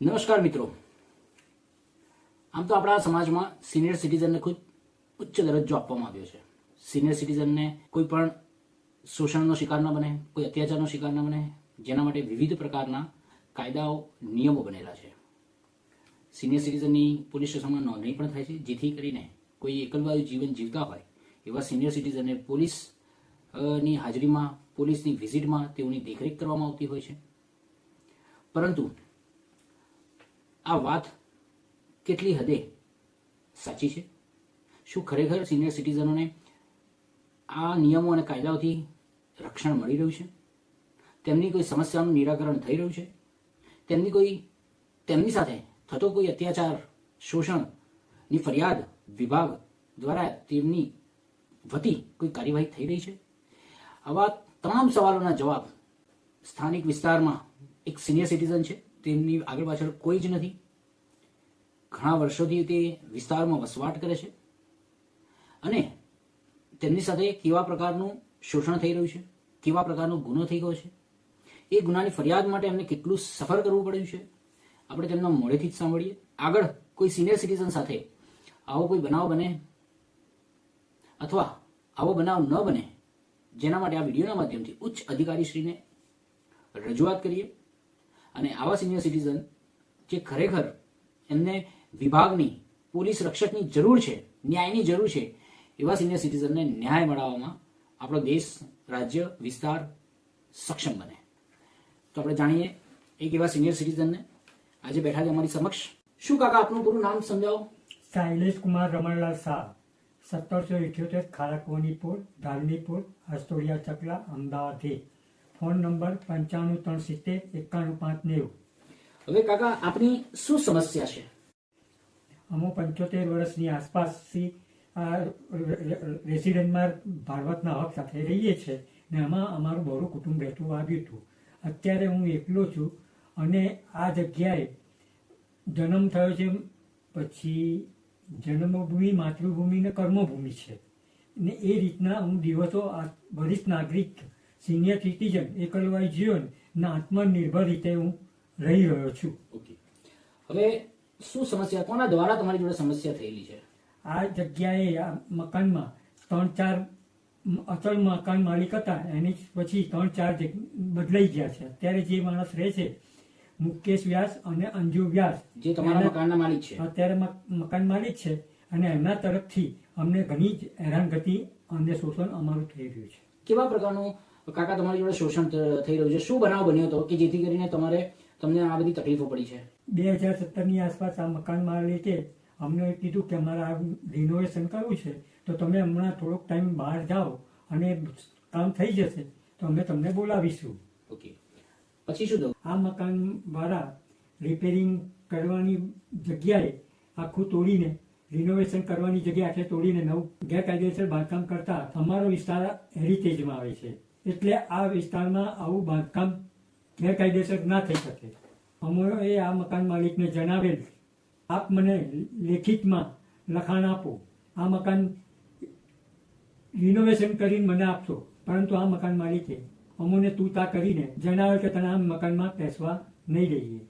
નમસ્કાર મિત્રો. આમ તો આપણા સમાજમાં સિનિયર સિટીઝનને ખૂબ ઉચ્ચ દરજ્જો આપવામાં આવ્યો છે. સિનિયર સિટીઝનને કોઈ પણ શોષણનો શિકાર ન બને, કોઈ અત્યાચારનો શિકાર ન બને, જેના માટે વિવિધ પ્રકારના કાયદાઓ, નિયમો બનેલા છે. સિનિયર સિટીઝનની પોલીસ સ્ટેશનમાં નોંધણી પણ થાય છે, જેથી કરીને કોઈ એકલવાયુ જીવન જીવતા હોય એવા સિનિયર સિટીઝનને પોલીસની હાજરીમાં, પોલીસની વિઝિટમાં તેઓની દેખરેખ કરવામાં આવતી હોય છે. પરંતુ આ વાત કેટલી હદે સાચી છે? શું ખરેખર સિનિયર સિટીઝનોને આ નિયમો અને કાયદાઓથી રક્ષણ મળી રહ્યું છે? તેમની કોઈ સમસ્યાનું નિરાકરણ થઈ રહ્યું છે? તેમની કોઈ, તેમની સાથે થતો કોઈ અત્યાચાર, શોષણની ફરિયાદ વિભાગ દ્વારા તેમની વતી કોઈ કાર્યવાહી થઈ રહી છે? આવા તમામ સવાલોના જવાબ સ્થાનિક વિસ્તારમાં એક સિનિયર સિટીઝન છે. તેમની આગળ પાછળ કોઈ જ નથી. ઘણા વર્ષોથી તે વિસ્તારમાં વસવાટ કરે છે અને તેમની સાથે કેવા પ્રકારનું શોષણ થઈ રહ્યું છે, કેવા પ્રકારનો ગુનો થઈ ગયો છે, એ ગુનાની ફરિયાદ માટે એમને કેટલું સફર કરવું પડ્યું છે, આપણે તેમના મોડેથી જ સાંભળીએ. આગળ કોઈ સિનિયર સિટીઝન સાથે આવો કોઈ બનાવ બને અથવા આવો બનાવ ન બને, જેના માટે આ વિડીયોના માધ્યમથી ઉચ્ચ અધિકારીશ્રીને રજૂઆત કરીએ. અને આવા સિનિયર સિટીઝન જે ખરેખર એમને વિભાગની પોલીસ રક્ષકની જરૂર છે ન્યાયની જરૂર છે એવા સિનિયર સિટીઝનને ન્યાય મળવામાં આપણો દેશ રાજ્ય વિસ્તાર સક્ષમ બને. તો આપણે જાણીએ એક એવા સિનિયર સિટીઝનને આજે બેઠા છે અમારી સમક્ષ. શું કાકા આપનું પૂરું નામ સમજાવો? શૈલેષ કુમાર રમણલાલ શાહ સત્તરસો ઇઠ્યોતેર ખારકવનીપુર ધારણીપુર હસ્તોડિયા ચકલા અમદાવાદથી. ફોન નંબર પંચાણું ત્રણ સિત્તેર એકાણું પાંચ નેવું. હવે કાકા આપની શું સમસ્યા છે? અમો પંચોતેર વર્ષની આસપાસથી આ રેસિડેન્ટમાં ભાડવતના હક સાથે રહીએ છીએ ને આમાં અમારું બહુ કુટુંબ રહેતું આવ્યું હતું. અત્યારે હું એકલો છું અને આ જગ્યાએ જન્મ થયો છે, પછી જન્મભૂમિ, માતૃભૂમિ ને કર્મભૂમિ છે. ને એ રીતના હું દિવસો આ વરિષ્ઠ નાગરિક, સિનિયર સિટીઝન, એકલવાય જીવન ના આત્મનિર્ભર રીતે હું રહી રહ્યો છું. ઓકે. હવે શું સમસ્યા? કોના દ્વારા તમારી જોડે સમસ્યા થયેલી છે? આ જગ્યાએ આ મકાનમાં ત્રણ ચાર અચળ મકાન માલિક હતા. એની પછી ત્રણ ચાર બદલાઈ ગયા છે. અત્યારે જે માણસ રહે છે મુકેશ વ્યાસ અને અંજુ વ્યાસ જે તમારા મકાનના માલિક છે? અત્યારે મકાન માલિક છે અને એમના તરફથી અમને ઘણી જ હેરાનગતિ અને શોષણ અમારું થઈ રહ્યું છે. કેવા પ્રકારનું કાકા તમારી જોડે શોષણ થઈ રહ્યું છે? શું બનાવ બન્યો હતો કે જેથી કરીને તમારે તમને આ બધી તકલીફો પડી છે? બે હજાર સત્તરની આસપાસ આ મકાન માલિકે અમને કીધું કે અમારે આ રિનોવેશન કરવું છે તો તમે હમણાં થોડોક ટાઈમ બહાર જાઓ અને કામ થઈ જશે તો અમે તમને બોલાવીશું. ઓકે પછી શું આ મકાન વાળા રિપેરિંગ કરવાની જગ્યાએ આખું તોડીને રિનોવેશન કરવાની જગ્યાએ આખે તોડીને નવું ગેરકાયદેસર બાંધકામ કરતા અમારો વિસ્તાર હેરિટેજમાં આવે છે. એટલે આ વિસ્તારમાં આવું બાંધકામ ગેરકાયદેસર ના થઈ શકે. અમોએ આ મકાન માલિકને જણાવેલ. આપ મને લેખિતમાં લખાણ આપો. આ મકાન રિનોવેશન કરીને મને આપશો પરંતુ આ મકાન માલિકે અમોને તું તા કરીને જણાવે કે તને આ મકાનમાં પેસવા નહીં દઈએ.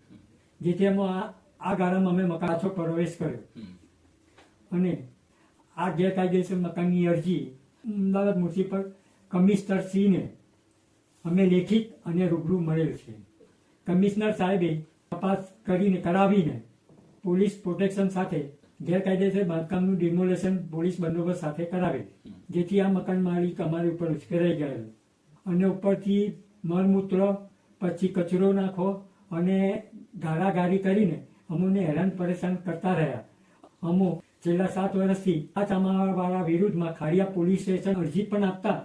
જેથી અમે આ આ ગાળામાં અમે મકાન પ્રવેશ કર્યો. અને આ ગેરકાયદેસર મકાનની અરજી અમદાવાદ મ્યુનિસિપલ કમિશનર સિંહને અમે લેખિત અને રૂબરૂ મળેલ છે. કમિશનર સાહેબે તપાસ કરીને કરાવીને પોલીસ પ્રોટેક્શન સાથે ગેરકાયદેસર બાંધકામનું ડિમોલેશન પોલીસ બંદોબસ્ત સાથે કરાવે, જેથી આ મકાન માલિક અમારી ઉપર ઉશ્કેરાઈ ગયેલ. અને ઉપરથી મળમૂત્ર પછી કચરો નાખો અને ગાળાગાળી કરીને અમોને હેરાન પરેશાન કરતા રહ્યા. અમો છેલ્લા સાત વર્ષથી આ ચામાવાળા વિરુદ્ધમાં ખાડિયા પોલીસ સ્ટેશન અરજી પણ આપતા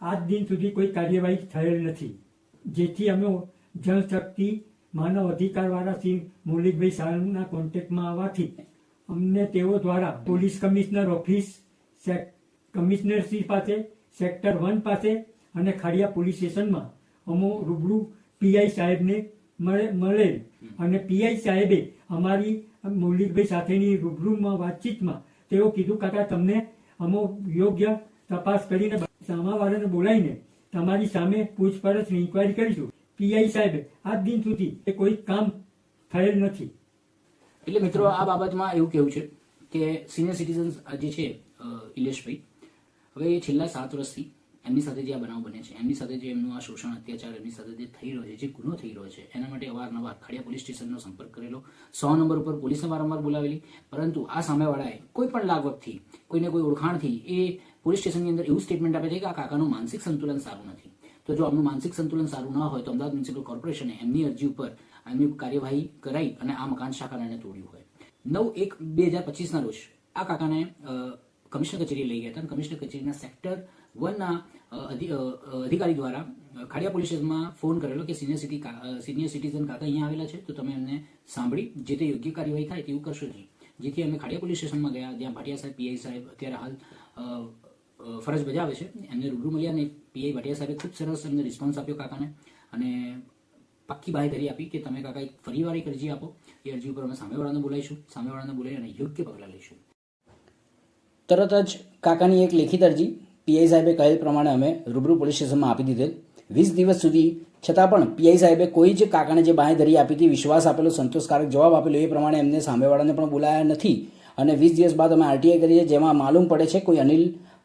આજ દિન સુધી કોઈ કાર્યવાહી થયેલ નથી. જેથી અમે જનશક્તિ માનવ અધિકારવાળા શ્રી મૌલિકભાઈ સાહેબના કોન્ટેક્ટમાં આવવાથી અમને તેઓ દ્વારા police commissioner office commissioner Shri પાસે, સેક્ટર વન પાસે અને ખાડિયા પોલીસ સ્ટેશનમાં અમો રૂબરૂ પીઆઈ સાહેબને મળે અને પીઆઈ સાહેબે અમારી મૌલિકભાઈ સાથેની રૂબરૂમાં વાતચીતમાં તેઓ કીધું કાકા, તમને અમો યોગ્ય તપાસ કરીને સામાવાળાને બોલાવીને તમારી સામે પૂછપરછ ઇન્કવાયરી કરીશું. પીઆઈ સાહેબે આજ દિન સુધી એ કોઈ કામ થયેલ નથી. એટલે મિત્રો, આ બાબતમાં એવું કેવું છે કે સિનિયર સિટીઝન્સ જે છે ઇલેશભાઈ, હવે એ છેલ્લા સાત વર્ષથી એમની સાથે જે આ બનાવ બને છે, એમની સાથે જે એમનું આ શોષણ અત્યાચાર, એમની સાથે જે થઈ રહ્યો છે, જે ગુનો થઈ રહ્યો છે, એના માટે અવારનવાર ખડિયા પોલીસ સ્ટેશનનો સંપર્ક કરેલો, સો નંબર ઉપર પોલીસને વારંવાર બોલાવેલી, પરંતુ આ સામેવાળાએ કોઈ પણ લાગવગથી, કોઈને કોઈ ઓળખાણથી એ પોલીસ સ્ટેશનની અંદર એવું સ્ટેટમેન્ટ આપે છે કે આ કાકાનું માનસિક સંતુલન સારું નથી. તો જો આમનું માનસિક સંતુલન સારું ન હોય તો અમદાવાદ મ્યુનિસિપલ કોર્પોરેશને એમની અરજી ઉપર એમની કાર્યવાહી કરાઈ અને આ મકાન શાખાને તોડ્યું હોય. નવ એક બે હજાર પચીસના રોજ આ કાકાને કમિશનર કચેરી લઈ ગયા હતા અને કમિશનર કચેરીના સેક્ટર વનના અધિકારી દ્વારા ખાડિયા પોલીસ સ્ટેશનમાં ફોન કરેલો કે સિનિયર સિટી સિનિયર સિટીઝન કાકા અહીંયા આવેલા છે, તો તમે એમને સાંભળી જે તે યોગ્ય કાર્યવાહી થાય તેવું કરશો નહીં. જેથી અમે ખાડિયા પોલીસ સ્ટેશનમાં ગયા, જ્યાં ભાટિયા સાહેબ, પીઆઈ સાહેબ અત્યારે હાલ ફરજ બજાવે છે. એમને રૂબરૂ મળ્યા અને પીઆઈ ભાટિયા સાહેબે ખૂબ સરસ એમને રિસ્પોન્સ આપ્યો કાકાને અને પાક્કી બાહેધરી આપી કે તમે કાકા એક ફરીવાર એક અરજી આપો. એ અરજી ઉપર અમે સામેવાળાને બોલાવીશું. સામેવાળાને બોલાવી અને યોગ્ય પગલાં લઈશું. તરત જ કાકાની એક લેખિત અરજી પીઆઈ સાહેબે કહેલ પ્રમાણે અમે રૂબરૂ પોલીસ સ્ટેશનમાં આપી દીધેલ. વીસ દિવસ સુધી છતાં પણ પીઆઈ સાહેબે કોઈ જ કાકાને જે બાંહેધરી આપી હતી, વિશ્વાસ આપેલો, સંતોષકારક જવાબ આપેલો એ પ્રમાણે એમને સામેવાળાને પણ બોલાયા નથી. અને વીસ દિવસ બાદ અમે આરટીઆઈ કરીએ, જેમાં માલુમ પડે છે કોઈ અનિલ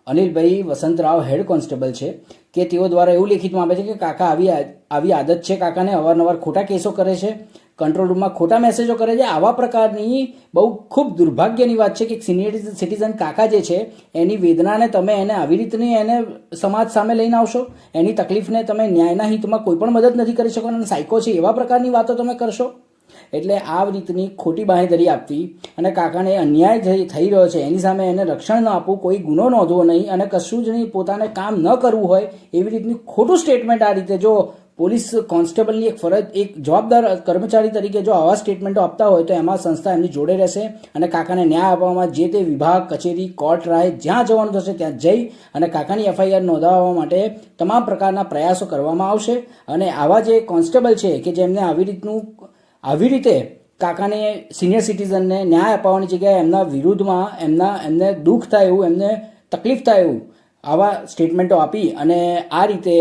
અનિલભાઈ વસંતરાવ હેડ કોન્સ્ટેબલ છે, કે તેઓ દ્વારા એવું લેખિતમાં આપે છે કે કાકા આવી આવી આદત છે, કાકાને અવારનવાર ખોટા કેસો કરે છે કંટ્રોલ રૂમમાં ખોટા મેસેજો કરે છે, આવા પ્રકારની બહુ ખૂબ દુર્ભાગ્યની વાત છે કે સિનિયર સિટીઝન કાકા જે છે, એની વેદનાને તમે એને આવી રીતની એને સમાજ સામે લઈને આવશો, એની તકલીફને તમે ન્યાયના હિતમાં કોઈ પણ મદદ નથી કરી શકો અને સાયકો છે, એવા પ્રકારની વાતો તમે કરશો? એટલે આ રીતની ખોટી બાંહેધરી આપવી અને કાકાને અન્યાય થઈ રહ્યો છે, એની સામે એને રક્ષણ ન આપવું, કોઈ ગુનો નોંધવો નહીં અને કશું જ નહીં, પોતાને કામ ન કરવું હોય એવી રીતની ખોટું સ્ટેટમેન્ટ આ રીતે જો પોલીસ કોન્સ્ટેબલની એક ફરજ એક જવાબદાર કર્મચારી તરીકે જો આવા સ્ટેટમેન્ટો આપતા હોય તો એમાં સંસ્થા એમની જોડે રહેશે અને કાકાને ન્યાય આપવામાં જે તે વિભાગ, કચેરી, કોર્ટ, રાય જ્યાં જવાનું થશે ત્યાં જઈ અને કાકાની એફઆઈઆર નોંધાવવા માટે તમામ પ્રકારના પ્રયાસો કરવામાં આવશે અને આવા જે કોન્સ્ટેબલ છે કે જેમને આવી રીતનું આવી રીતે કાકાને સિનિયર સિટીઝનને ન્યાય અપાવવાની જગ્યાએ એમના વિરુદ્ધમાં એમના એમને દુઃખ થાય એવું, એમને તકલીફ થાય એવું આવા સ્ટેટમેન્ટો આપી અને આ રીતે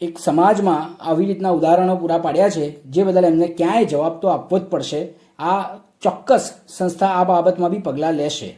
એક સમાજમાં આવી રીતના ઉદાહરણો પૂરા પાડ્યા છે, જે બદલ એમને ક્યાંય જવાબ તો આપવો જ પડશે. આ ચોક્કસ સંસ્થા આ બાબતમાં બી પગલાં લેશે.